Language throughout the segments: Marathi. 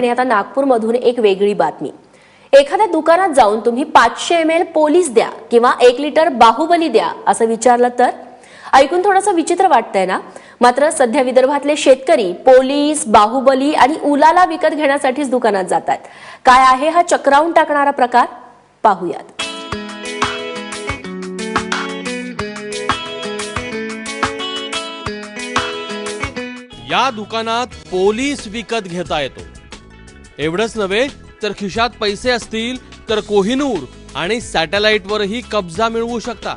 आणि आता नागपूरमधून एक वेगळी बातमी. एखाद्या दुकानात जाऊन तुम्ही पाचशे एम एल पोलीस द्या किंवा एक लिटर बाहुबली द्या असं विचारलं तर? ऐकून थोडंसं विचित्र वाटतंय ना? मात्र सध्या विदर्भातले शेतकरी पोलीस बाहुबली आणि उलाला विकत घेण्यासाठीच दुकानात जातात. काय आहे हा चक्रावून टाकणारा प्रकार? पाहूयात. या दुकानात पोलीस विकत घेता येतो. एवढंच नव्हे तर खिशात पैसे असतील तर कोहिनूर आणि सॅटेलाइटवरही कब्जा मिळवू शकता.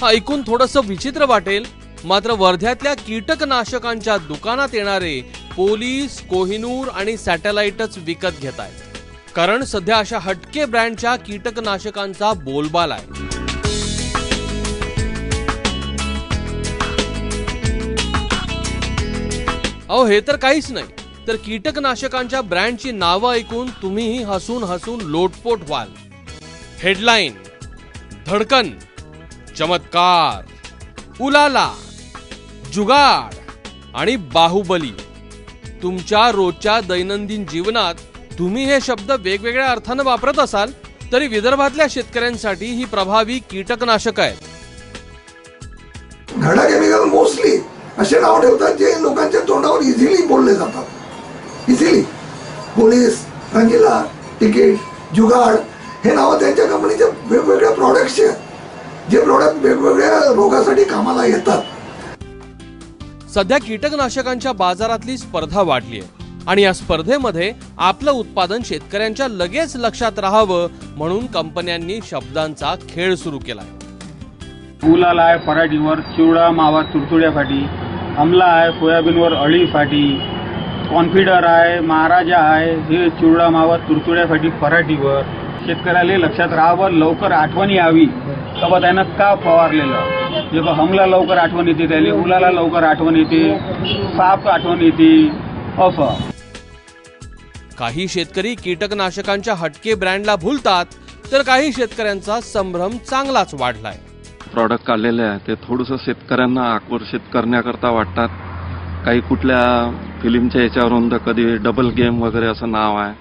हा ऐकून थोडस विचित्र वाटेल मात्र वर्ध्यातल्या कीटकनाशकांच्या दुकानात येणारे पोलीस कोहिनूर आणि सॅटेलाइटच विकत घेत आहेत कारण सध्या अशा हटके ब्रँडच्या कीटकनाशकांचा बोलबाला आहे. अहो हे तर काहीच नाही. तर कीटकनाशकांच्या ब्रँडची नावं ऐकून तुम्हीही हसून हसून लोटपोट व्हाल. हेडलाईन धडकन चमत्कार उलाला जुगाड आणि बाहुबली. तुमच्या रोजच्या दैनंदिन जीवनात तुम्ही हे शब्द वेगवेगळ्या अर्थानं वापरत असाल तरी विदर्भातल्या शेतकऱ्यांसाठी ही प्रभावी कीटकनाशक आहेत. घडा केमिकल मोस्टली असे नाव ठेवतात जे लोकांच्या तोंडावर इझिली बोलले जातात. इझिली. पोलीस रंगीला तिकीट जुगाड हे नावं त्यांच्या कंपनीच्या वेगवेगळ्या प्रॉडक्टचे आहेत. जे प्रॉडक्ट वेगवेगळ्या रोगासाठी कामाला येतात. सध्या कीटकनाशकांच्या बाजारातली स्पर्धा वाढली आहे. आणि या स्पर्धेमध्ये आपलं उत्पादन शेतकऱ्यांच्या लगेच लक्षात राहावं म्हणून कंपन्यांनी शब्दांचा खेळ सुरू केलाय. उलाला आहे पराठीवर चिवडा मावा तुडतुड्यासाठी आमला आहे सोयाबीनवर अळीसाठी कॉन्फिडर आहे महाराजा आहे हे चिवडा मावा तुडतुड्यासाठी पराठीवर. शेतकऱ्याला लक्षात राहावं लवकर आठवण यावी. का बा त्यानं का फवारलेलं? जे बा हमला लवकर आठवण येते त्याला उलाला लवकर आठवण येते साप आठवण येते. असं काही शेतकरी कीटकनाशकांच्या हटके ब्रँडला भुलतात तर काही शेतकऱ्यांचा संभ्रम चांगलाच वाढलाय. प्रॉडक्ट काढलेले आहे ते थोडंसं शेतकऱ्यांना आकर्षित करण्याकरता वाटतात. काही कुठल्या फिल्मच्या याच्यावरून तर कधी डबल गेम वगैरे असं नाव आहे.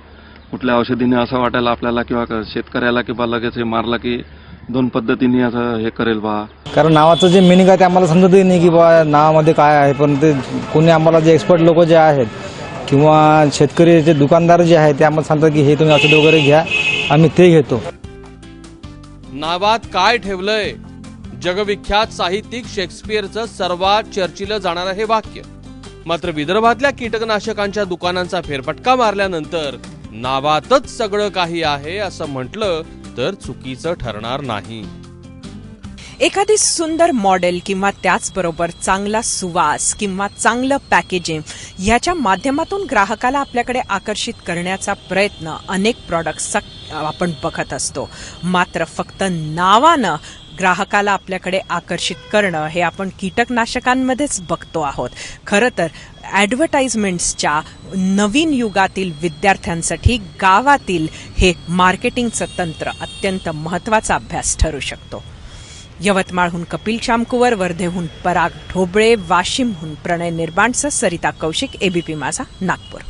कुठल्या औषधीने असं वाटायला आपल्याला किंवा क- शेतकऱ्याला की बा लगेच हे मारलं की दोन पद्धतीने असं हे करेल बा. कारण नावाचं जे मिनिंग आहे ते आम्हाला समजतही नाही की बा नावामध्ये काय आहे पण ते कोणी आम्हाला जे एक्सपर्ट लोक जे आहेत किंवा शेतकरी जे दुकानदार जे आहेत ते आम्हाला सांगतात की हे तुम्ही औषध वगैरे घ्या आम्ही ते घेतो. नावात काय ठेवलंय? जगविख्यात साहित्यिक शेक्सपियरचं सर्वात चर्चिलं जाणारं हे वाक्य. मात्र विदर्भातल्या कीटकनाशकांच्या दुकानांचा फेरफटका मारल्यानंतर नावातच सगळं काही आहे असं म्हटलं तर चुकीचं ठरणार नाही. एखादी सुंदर मॉडेल किंवा त्याचबरोबर चांगला सुवास किंवा चांगलं पॅकेजिंग ह्याच्या माध्यमातून ग्राहकाला आपल्याकडे आकर्षित करण्याचा प्रयत्न अनेक प्रॉडक्ट्सचा आपण बघत असतो. मात्र फक्त नावानं ग्राहकाला आपल्याकडे आकर्षित करणं हे आपण कीटकनाशकांमध्येच बघतो आहोत. खरं तर ॲडव्हर्टाइजमेंट्सच्या नवीन युगातील विद्यार्थ्यांसाठी गावातील हे मार्केटिंगचं तंत्र अत्यंत महत्त्वाचा अभ्यास ठरू शकतो. यवतमाळहून कपिल शामकुवर वर्धेहून पराग ढोबळे वाशिमहून प्रणय निर्बाणसह सरिता कौशिक एबीपी माझा नागपूर.